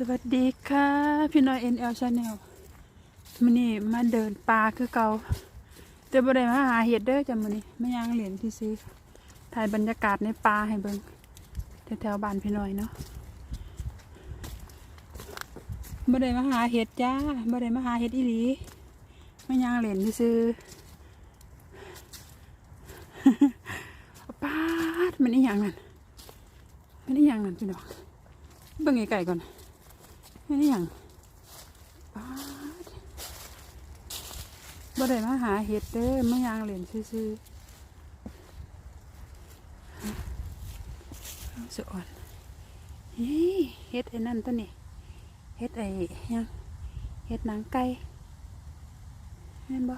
สวัสดีค่ะ พี่น้อย NL Channel มื้อนี้มาเดินป่าคือเก่าแต่บ่ได้มาหาเห็ดเด้อจ้ะมื้อนี้มาย่างเหรียญที่ซื้อถ่ายบรรยากาศในป่าให้เบิ่งแถวๆบ้านพี่น้อยเนาะบ่ได้มาหาเห็ดจ้าบ่ได้มาหาเห็ดอีหลีมาย่างเหรียญที่ซื้อป้าดมันอีหยังนั่นมันอีหยังนั่นพี่น้องเบิ่งไก่ก่อน ไม่ได้หยังป๊าดบ่ได้มาหาเห็ดเด้มายางเหรียญซื่อๆสอ่อนเห็ดไอ้นั่นตัวนี้เห็ดไอ้ยังเห็ดหนังไก่เห็นบ่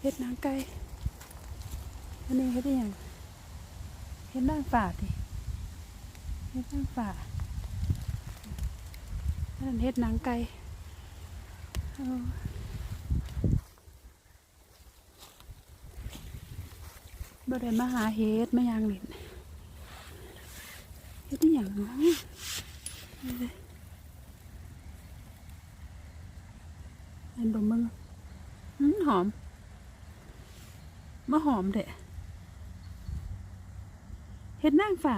เห็ดหนังไก่อันนี้เฮ็ดได้ยัง เฮ็ดนางฝ่าดิเฮ็ดนางฝ่าอันนั้นเฮ็ดหนังไก่บ่ได้มาหาเฮ็ดมายางเล่นเฮ็ดได้หยังนาะอันดมมึงอืมหอมมะหอมเดะ เห็ดนางฝ่า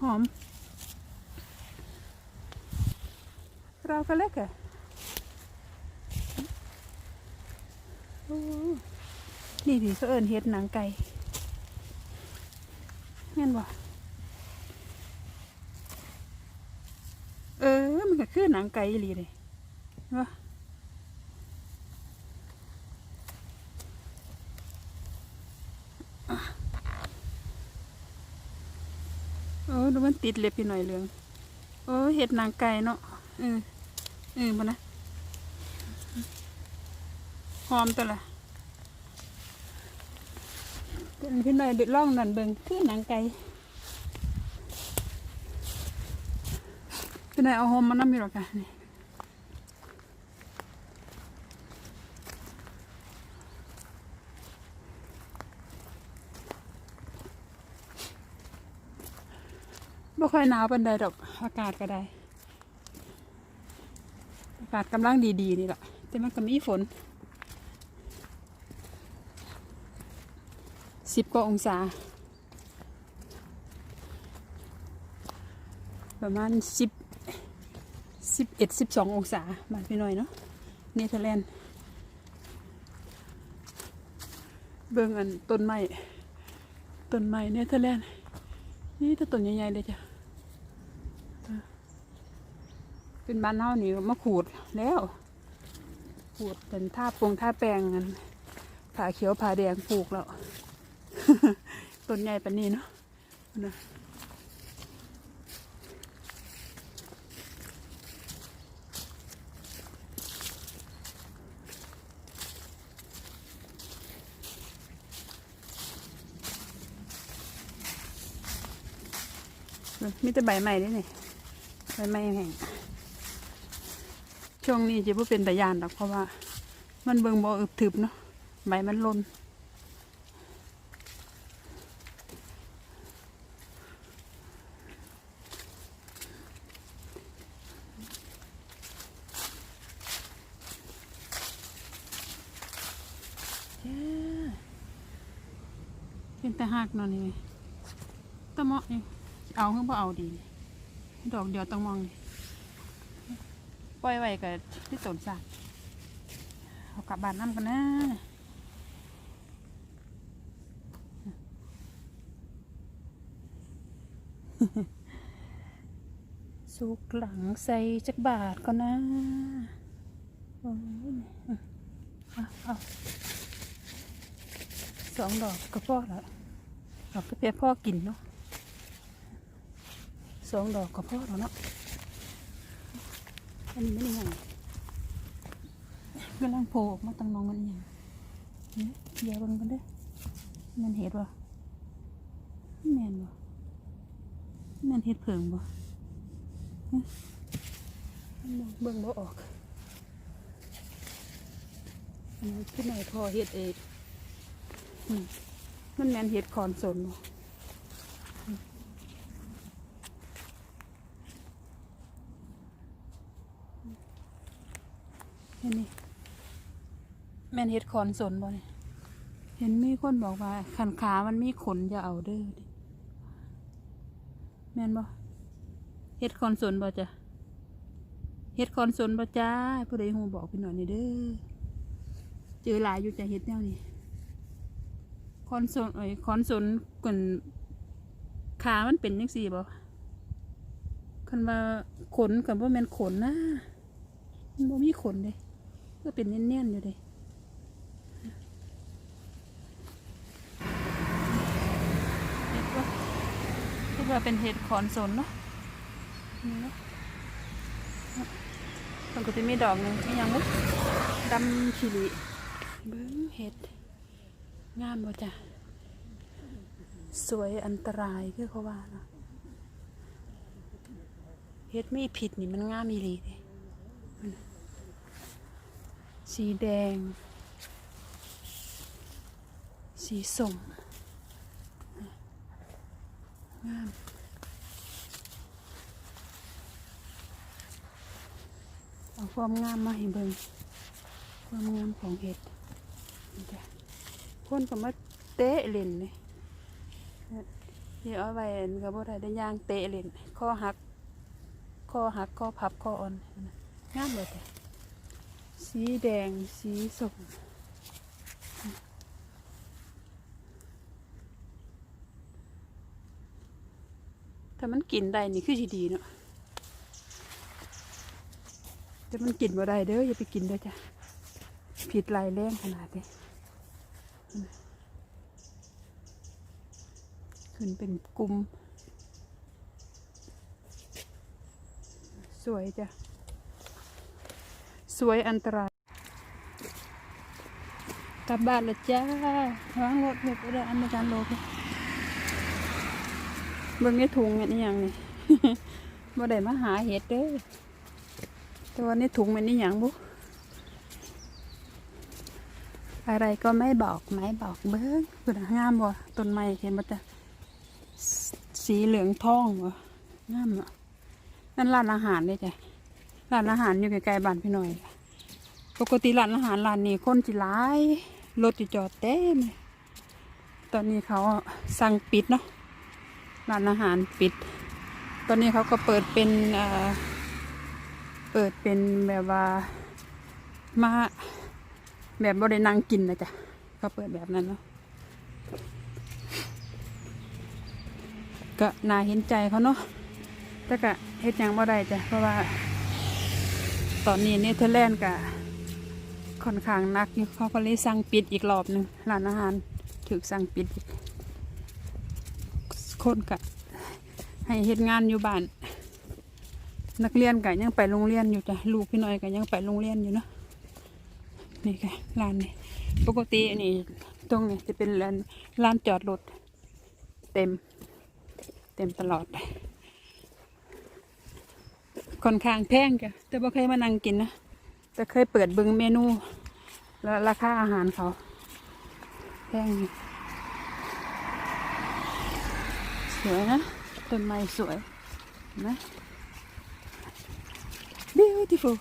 หอม เราก็เล็กอะโอ้นี่ดิเขาเอิญเห็ดหนังไก่เห็นบ่เออ มันก็คือหนังไก่ลีเลยว่าเดูมันติดเล็บพี่หน่อยเหลืองเออเห็ดนางไก่เนาะเออเออมานะหอมตัวละเป็นพี่หน่อยเด็ดล่องนั่นเบิงคือนางไก่พี่หน่อยเอาหอมมาน้ำมีหรอกค่ะนี่ บ่ค่อยหนาวเป็นใดดอกอากาศก็ได้ อากาศกำลังดีๆนี่แหละแต่มันก็มีฝนสิบกว่าองศา ประมาณสิบสิบเอ็ดสิบสององศาบานพี่น้อยเนาะเนเธอร์แลนด์เบิ่งอันต้นไม้ต้นไม้เนเธอร์แลนด์นี่ถ้าต้นใหญ่ๆเลยจ้ะ เป็นบ้านเฮานี่มาขูดแล้ว ขูดเป็นท่าปงท่าแปลงกันผ่าเขียวผ่าแดงปลูกแล้วต้นใหญ่ปานนี้เนาะนะมีแต่ใบใหม่ด้วยนี่ใบใหม่แห้ง ช่วงนี้จะพูเป็นตะยานหรอกเพราะว่า มันเบิงบ่อึบถึบเนาะใบมันล่นเป็นแต่หักนาะนี่ตะเมาะนี่เอาเพิ่งพอเอาดี ดอกเดียวต้องมองนี่ ปล่อยไว้กับที่ต้นสาดเอากลับบ้านน้ำกันนะสุกหลังใส่จักบาทก่อนนะเอาสองดอกก็พอล้วดอกก็เพียพ่อกินเนาะสองดอกก็พอแล้วเนาะ อันนี้ม่ได้ยังกำลังโผล่ออกมาตั้งนองมันย่างเนี่ยเดี๋ยวเบิ่งกันเด้มันเห็ดวะแมนวะแมนเห็ดเผิงบ่เบิ่งบ่ออกอันนี้ขึ้นหน่อยพอเฮ็ดเองมันแมนเห็ดคอนสนบ่ เห็นนี่แมนเห็ดคอนสนบ่เนี่ยเห็นมีคนบอกว่าขันขามันมีขนจะเอาเด้อดิแมนบ่เห็ดคอนสนบ่จ้ะเห็ดคอนสนบ่จ้าผู้ใดหูบอกพี่หน่อยนี่เด้อเจอหลายอยู่จะเห็ดแนวนี้คอนโซนเอ้ยคอนโซนก่นขามันเป็นยังสี่บ่คันว่าขนกับว่าแม่นขนนะมันบ่มีขนเลย ก็เป็นเนียนๆอยู่เลยเห็ดว่าคิดว่าเป็นเห็ดคอนโซนเนาะนี่เนาะมันก็จะมีดอกหนึ่งที่ยังมุกดำชิลิเบิ้งเห็ด งามบ่จ้ะ สวยอันตรายคือเขาว่าเนาะเฮ็ดไม่ผิดนี่มันงามอีหลีเด้มัน สีแดง สีส้มงามเอาความงามมาให้เบิ่งความงามของเห็ดคนก็มาเตะเล่นเลยเดี๋ยวเอาไว้อันก็บ่ได้ได้ย่างเตะเล่นคอหักคอหักคอพับคออ่อนงามเลยแต่ สีแดง สีส้มถ้ามันกินได้นี่คือดีเนาะแต่มันกินบ่ได้เด้ออย่าไปกินเด้อจ้ะ ผิดลายแรงขนาดนี้ขึ้นเป็นกลุ่ม สวยจ้ะ สวยอันตราย กลับบ้านล้วจ้าวางรถเห็ดอะไรอันในการโลกเบิ่งในถุงเนี่ยนี่ยังนี่บ่ได้มาหาเห็ดเด้อแต่ว่าในถุงมันนี่ยังบุอะไรก็ไม่บอกไม่บอกเบิ้งคุณงามบ่ต้นไม้เห็นบ่จ้ะสสีเหลืองทองบ่งามอะนั่นร้านอาหารเลยจ้ะร้านอาหารอยู่ใกล้ๆบ้านพี่หน่อย ปกติร้านอาหารร้านนี้คนจิหลายรถจิจอดเต็มตอนนี้เขาสั่งปิดเนาะร้านอาหารปิด ตอนนี้เขาก็เปิดเป็นเอ่อเปิดเป็นแบบว่ามาแบบบ่ได้นั่งกินนะจ๊ะก็เปิดแบบนั้นเนาะก็น่าเห็นใจเขาเนาะแต่ก็เฮ็ดยังบ่ได้จ้ะเพราะว่า ตอนนี้เนเธอร์แลนด์ก็ ค่อนข้างนักอยู่เขาก็เลยสั่งปิดอีกรอบหนึ่งร้านอาหารถูกสั่งปิดอีกคนก็ให้เฮ็ดงานอยู่บ้าน นักเรียนก็ยังไปโรงเรียนอยู่จ้ะลูกพี่น้อยก็ยังไปโรงเรียนอยู่เนาะนี่ค่ะร้านนี้ปกตินี่ตรงนี้จะเป็นร้านร้านจอดรถเต็ม เต็มตลอดค่อนข้างแพงจ้ะแต่บ่เคยมานั่งกินนะ แต่เคยเปิดเบิงเมนู แล้วราคาอาหารเขาแพงสวยนะต้นไม้สวยนะ beautiful